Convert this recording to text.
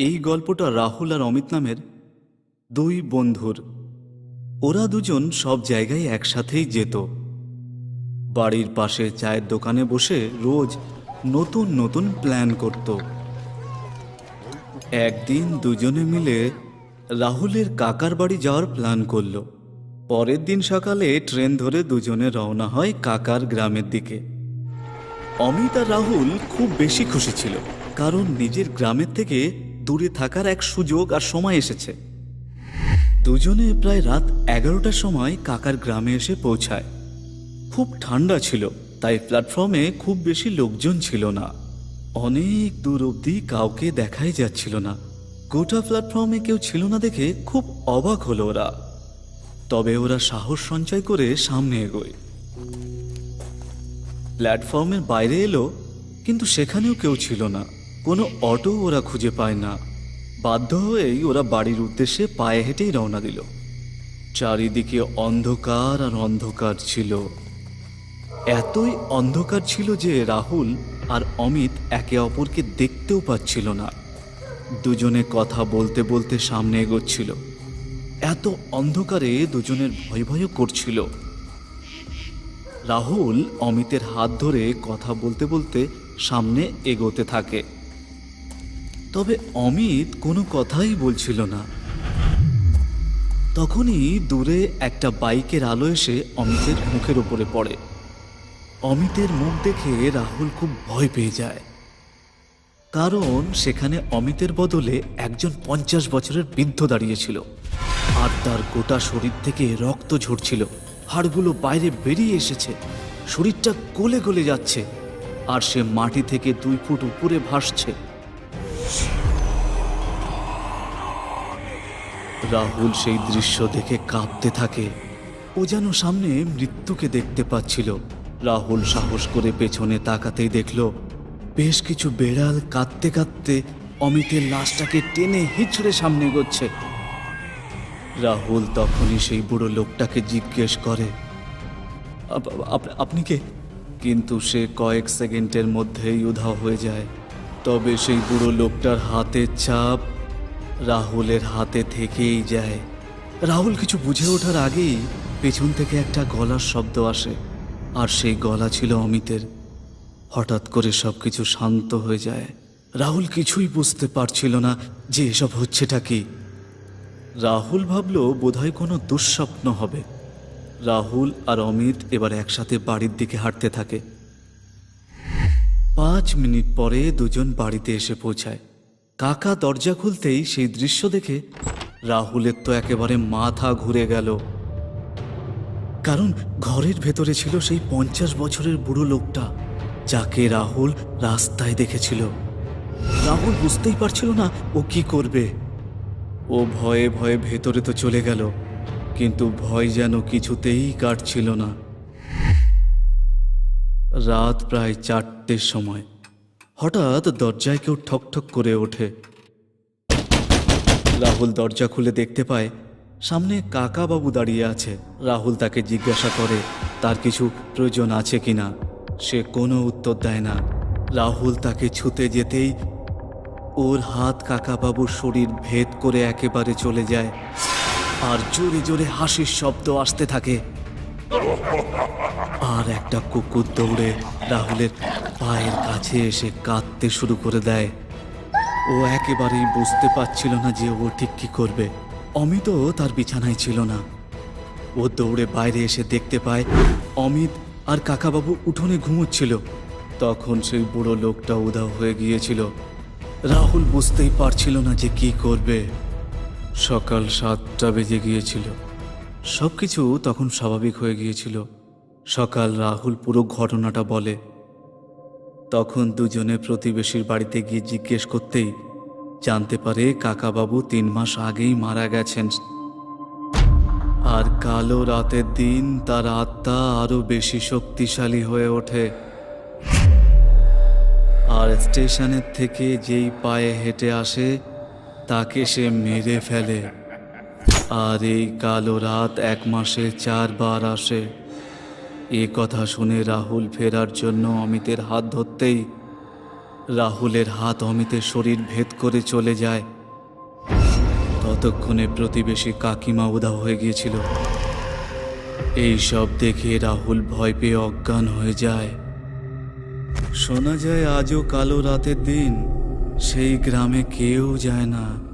এই গল্পটা রাহুল আর অমিত নামের দুই বন্ধুর। ওরা দুজন সব জায়গায় একসাথেই যেত। বাড়ির পাশে চায়ের দোকানে বসে রোজ নতুন নতুন প্ল্যান করত। একদিন দুজনে মিলে রাহুলের কাকার বাড়ি যাওয়ার প্ল্যান করল। পরের দিন সকালে ট্রেন ধরে দুজনে রওনা হয় কাকার গ্রামের দিকে। অমিত আর রাহুল খুব বেশি খুশি ছিল, কারণ নিজের গ্রামের থেকে দূরে থাকার এক সুযোগ আর সময় এসেছে। দুজনে প্রায় রাত এগারোটার সময় কাকার গ্রামে এসে পৌঁছায়। খুব ঠান্ডা ছিল, তাই প্ল্যাটফর্মে খুব বেশি লোকজন ছিল না। অনেক দূর অবধি কাউকে দেখাই যাচ্ছিল না। গোটা প্ল্যাটফর্মে কেউ ছিল না দেখে খুব অবাক হলো ওরা। তবে ওরা সাহস সঞ্চয় করে সামনে এগোয়। প্ল্যাটফর্মের বাইরে এলো, কিন্তু সেখানেও কেউ ছিল না। কোনো অটো ওরা খুঁজে পায় না। বাধ্য হয়েই ওরা বাড়ির উদ্দেশ্যে পায়ে হেঁটেই রওনা দিল। চারিদিকে অন্ধকার আর অন্ধকার ছিল। এতই অন্ধকার ছিল যে রাহুল আর অমিত একে অপরকে দেখতেও পাচ্ছিল না। দুজনে কথা বলতে বলতে সামনে এগোচ্ছিল। এত অন্ধকারে দুজনের ভয় ভয়ও করছিল। রাহুল অমিতের হাত ধরে কথা বলতে বলতে সামনে এগোতে থাকে। তবে অমিত কোনো কথাই বলছিল না। তখনই দূরে একটা বাইকের আলো এসে অমিতের মুখের উপরে পড়ে। অমিতের মুখ দেখে রাহুল খুব ভয় পেয়ে যায়। কারণ সেখানে অমিতের বদলে একজন পঞ্চাশ বছরের বৃদ্ধ দাঁড়িয়েছিল। আর তার গোটা শরীর থেকে রক্ত ঝরছিল। হাড়গুলো বাইরে বেরিয়ে এসেছে। শরীরটা গলে গলে যাচ্ছে। আর সে মাটি থেকে দুই ফুট উপরে ভাসছে। রাহুল সেই দৃশ্য দেখে কাঁপতে থাকে। ও যেন সামনে মৃত্যুকে দেখতে পাচ্ছিল। রাহুল সাহস করে পেছনে তাকাতেই দেখল, বেশ কিছু বেড়াল কাঁদতে কাঁদতে অমিতের লাশটাকে টেনে হিচড়ে সামনে এগোচ্ছে। রাহুল তখনই সেই বুড়ো লোকটাকে জিজ্ঞেস করে, "আপ- আপ- আপনি কে? কিন্তু সে কয়েক সেকেন্ডের মধ্যেই উধাও হয়ে যায়। তবে সেই বুড়ো লোকটার হাতের ছাপ রাহুলের হাতে থেকেই যায়। রাহুল কিছু বুঝে ওঠার আগেই পেছন থেকে একটা গলার শব্দ আসে, আর সেই গলা ছিল অমিতের। হঠাৎ করে সবকিছু শান্ত হয়ে যায়। রাহুল কিছুই বুঝতে পারছিল না যে এসব হচ্ছেটা কি। রাহুল ভাবল বোধহয় কোনো দুঃস্বপ্ন হবে। রাহুল আর অমিত এবার একসাথে বাড়ির দিকে হাঁটতে থাকে। পাঁচ মিনিট পরে দুজন বাড়িতে এসে পৌঁছায়। কাকা দরজা খুলতেই সেই দৃশ্য দেখে রাহুলের তো একেবারে মাথা ঘুরে গেল। কারণ ঘরের ভেতরে ছিল সেই পঞ্চাশ বছরের বুড়ো লোকটা, যাকে রাহুল রাস্তায় দেখেছিল। রাহুল বুঝতেই পারছিল না ও কি করবে। ও ভয়ে ভয়ে ভেতরে তো চলে গেল, কিন্তু ভয় যেন কিছুতেই কাটছিল না। রাত প্রায় চারটের সময়। হঠাৎ দরজায় কেউ ঠক ঠক করে ওঠে। রাহুল দরজা খুলে দেখতে পায়, সামনে কাকা বাবু দাঁড়িয়ে আছে। রাহুল তাকে জিজ্ঞাসা করে, তার কিছু প্রয়োজন আছে কিনা? সে কোনো উত্তর দেয় না। রাহুল তাকে ছুতে যেতেই ওর হাত কাকাবাবুর শরীর ভেদ করে একেবারে চলে যায়। আর জোরে জোরে হাসির শব্দ আসতে থাকে। আর একটা কুকুর দৌড়ে রাহুলের পায়ের কাছে এসে কাঁদতে শুরু করে দেয়। ও একেবারেই বুঝতে পারছিল না যে ও ঠিক কি করবে। অমিতও তার বিছানায় ছিল না। ও দৌড়ে বাইরে এসে দেখতে পায়, অমিত আর কাকাবাবু উঠোনে ঘুমোচ্ছিল। তখন সেই বুড়ো লোকটা উধাও হয়ে গিয়েছিল। রাহুল বুঝতেই পারছিল না যে কি করবে। সকাল সাতটা বেজে গিয়েছিল। সব কিছু তখন স্বাভাবিক হয়ে গিয়েছিল। সকাল রাহুল পুরো ঘটনাটা বলে তখন দুজনে প্রতিবেশীর বাড়িতে গিয়ে জিজ্ঞেস করতেই জানতে পারে কাকাবাবু তিন মাস আগেই মারা গেছেন। আর কালো রাতের দিন তার আত্মা আরও বেশি শক্তিশালী হয়ে ওঠে। আর স্টেশনের থেকে যেই পায়ে হেঁটে আসে, তাকে সে মেরে ফেলে। আর এই কালো রাত এক মাসে চারবার আসে। এ কথা শুনে রাহুল ফেরার জন্য অমিতের হাত ধরতেই রাহুলের হাত অমিতের শরীর ভেদ করে চলে যায়। ততক্ষণে প্রতিবেশী কাকিমা উধাও হয়ে গিয়েছিল। এই সব দেখে রাহুল ভয় পেয়ে অজ্ঞান হয়ে যায়। শোনা যায় আজও কালো রাতের দিন। সেই গ্রামে কেউ যায় না।